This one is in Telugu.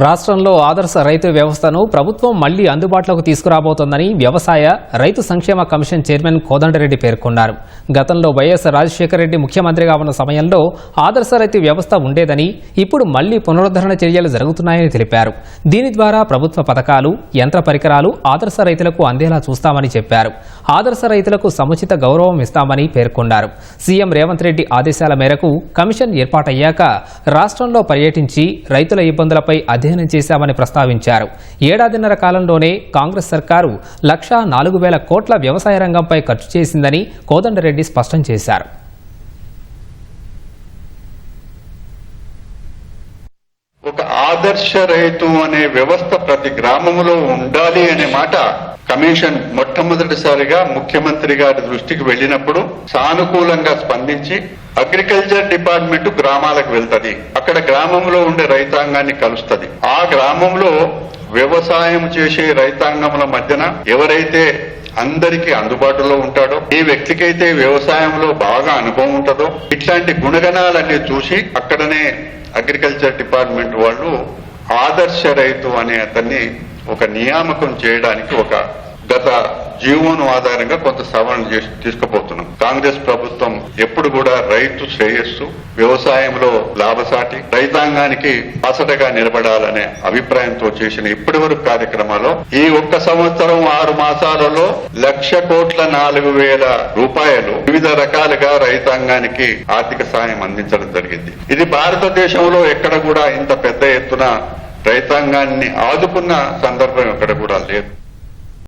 రాష్ట్రంలో ఆదర్శ రైతు వ్యవస్థను ప్రభుత్వం మళ్ళీ అందుబాటులోకి తీసుకురాబోతోందని వ్యవసాయ రైతు సంక్షేమ కమిషన్ చైర్మన్ కోదండరెడ్డి పేర్కొన్నారు. గతంలో వైఎస్ రాజశేఖర రెడ్డి ముఖ్యమంత్రిగా ఉన్న సమయంలో ఆదర్శ రైతు వ్యవస్థ ఉండేదని ఇప్పుడు మళ్ళీ పునరుద్ధరణ చర్యలు జరుగుతున్నాయని తెలిపారు. దీని ద్వారా ప్రభుత్వ పథకాలు యంత్ర పరికరాలు ఆదర్శ రైతులకు అందేలా చూస్తామని చెప్పారు. ఆదర్శ రైతులకు సముచిత గౌరవం ఇస్తామని పేర్కొన్నారు. సీఎం రేవంత్ రెడ్డి ఆదేశాల మేరకు కమిషన్ ఏర్పాటయ్యాక రాష్ట్రంలో పర్యటించి రైతుల ఇబ్బందులపై అధ్యయనం చేశామని ప్రస్తావించారు. ఏడాదిన్నర కాలంలోనే కాంగ్రెస్ సర్కారు లక్షా నాలుగు వేల కోట్ల వ్యవసాయ రంగంపై ఖర్చు చేసిందని కోదండరెడ్డి స్పష్టం చేశారు ఒక ఆదర్శ రైతు అనే వ్యవస్థ ప్రతి గ్రామంలో ఉండాలి అనే మాట కమిషన్ మొట్టమొదటిసారిగా ముఖ్యమంత్రి గారి దృష్టికి వెళ్ళినప్పుడు సానుకూలంగా స్పందించి అగ్రికల్చర్ డిపార్ట్మెంట్ గ్రామాలకు వెళ్తది. అక్కడ గ్రామంలో ఉండే రైతాంగాన్ని కలుస్తుంది. ఆ గ్రామంలో వ్యవసాయం చేసే రైతాంగముల మధ్యన ఎవరైతే అందరికీ అందుబాటులో ఉంటాడో ఏ వ్యక్తికైతే వ్యవసాయంలో బాగా అనుభవం ఉంటుందో ఇట్లాంటి గుణగణాలన్నీ చూసి అక్కడనే అగ్రికల్చర్ డిపార్ట్మెంట్ వాళ్ళు ఆదర్శ రైతు అనే అతన్ని ఒక నియామకం చేయడానికి ఒక గత జీవోను ఆధారంగా కొంత సవరణ చేసి తీసుకుపోతున్నాం. కాంగ్రెస్ ప్రభుత్వం ఎప్పుడు కూడా రైతు శ్రేయస్సు వ్యవసాయంలో లాభసాటి రైతాంగానికి అసటగా నిలబడాలనే అభిప్రాయంతో చేసిన ఇప్పటి వరకు కార్యక్రమాల్లో ఈ ఒక్క సంవత్సరం ఆరు మాసాలలో లక్ష కోట్ల నాలుగు వేల రూపాయలు వివిధ రకాలుగా రైతాంగానికి ఆర్థిక సాయం అందించడం జరిగింది. ఇది భారతదేశంలో ఎక్కడ కూడా ఇంత పెద్ద ఎత్తున రైతాంగాన్ని ఆదుకున్న సందర్భం ఎక్కడ కూడా లేదు.